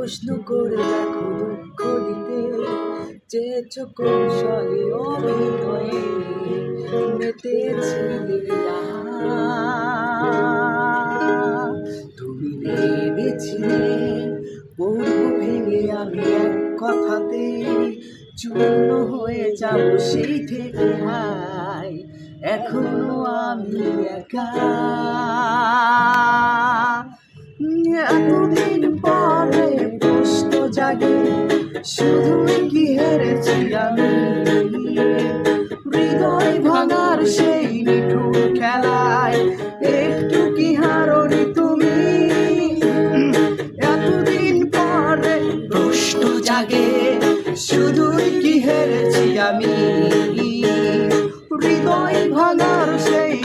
প্রশ্ন করে দেখো দুঃখ দিতে। চেয়েছ কৌশলে অভিনয়ে মেতেছিলে। তুমি পড়ব ভেঙে আমি এক কথাতে। চূর্ণ হয়ে যাব সেই থেকে হাই, এখনও আমি একা। এতদিন পরে শুধুই কি হেরেছি আমি। হৃদয় ভাঙার সেই নিঠুর খেলায় একটু কি হারনি তুমি? এতদিন পরে প্রশ্ন জাগে, শুধুই কি হেরেছি আমি? হৃদয় ভাঙার সেই